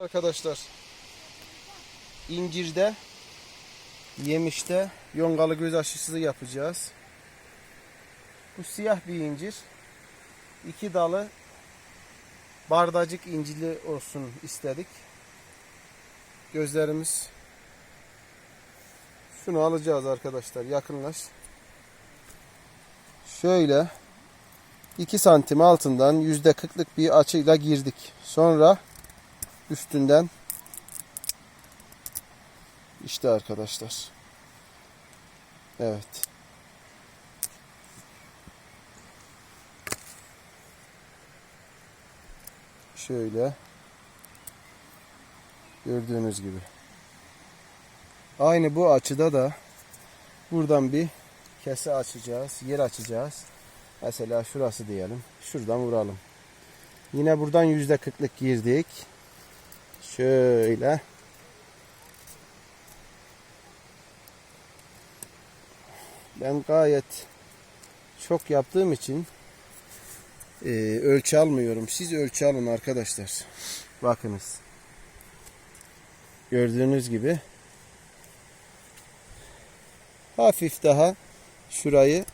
Arkadaşlar incirde yemişte yongalı göz aşısı yapacağız. Bu siyah bir incir. İki dalı bardacık incili olsun istedik. Gözlerimiz şunu alacağız arkadaşlar yakınlaş. Şöyle 2 santim altından yüzde 40'lık bir açıyla girdik. Sonra üstünden işte arkadaşlar. Evet. Şöyle gördüğünüz gibi. Aynı bu açıda da buradan bir kese açacağız, yer açacağız. Mesela şurası diyelim. Şuradan vuralım. Yine buradan yüzde kırklık girdik. Şöyle. Ben gayet çok yaptığım için e, ölçü almıyorum. Siz ölçü alın arkadaşlar. Bakınız. Gördüğünüz gibi hafif daha şurayı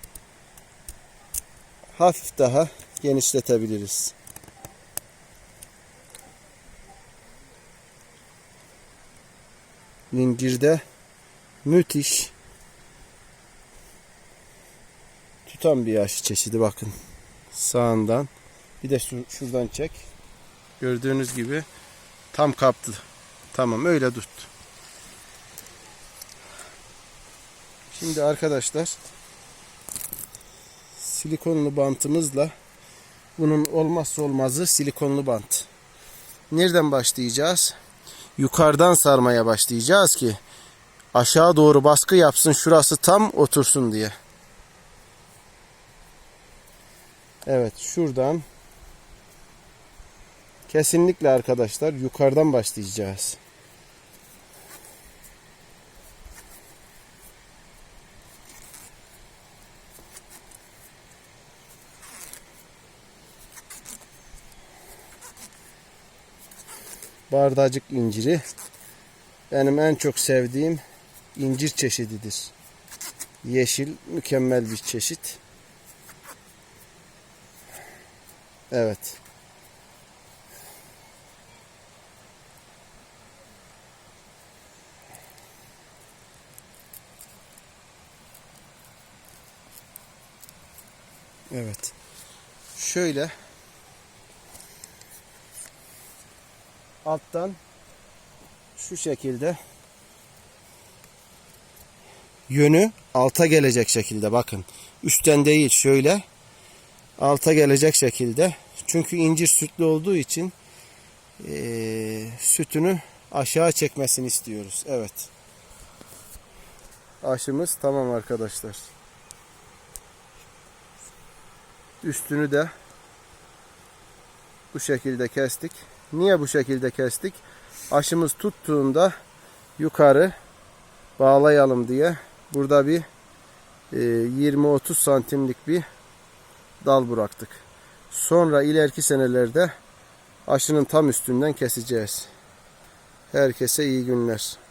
hafif daha genişletebiliriz. Zincirde müthiş tutan bir aşı çeşidi bakın. Sağından bir de şu- şuradan çek. Gördüğünüz gibi tam kaptı. Tamam öyle tut. Şimdi arkadaşlar silikonlu bantımızla bunun olmazsa olmazı silikonlu bant. Nereden başlayacağız? Yukarıdan sarmaya başlayacağız ki aşağı doğru baskı yapsın şurası tam otursun diye. Evet şuradan kesinlikle arkadaşlar yukarıdan başlayacağız. Bardacık inciri benim en çok sevdiğim incir çeşididir. Yeşil mükemmel bir çeşit. Evet. Evet. Şöyle alttan şu şekilde yönü alta gelecek şekilde bakın. Üstten değil şöyle alta gelecek şekilde. Çünkü incir sütlü olduğu için eee, sütünü aşağı çekmesini istiyoruz. Evet. Aşımız tamam arkadaşlar. Üstünü de bu şekilde kestik. Niye bu şekilde kestik? Aşımız tuttuğunda yukarı bağlayalım diye burada bir e, 20-30 santimlik bir dal bıraktık. Sonra ileriki senelerde aşının tam üstünden keseceğiz. Herkese iyi günler.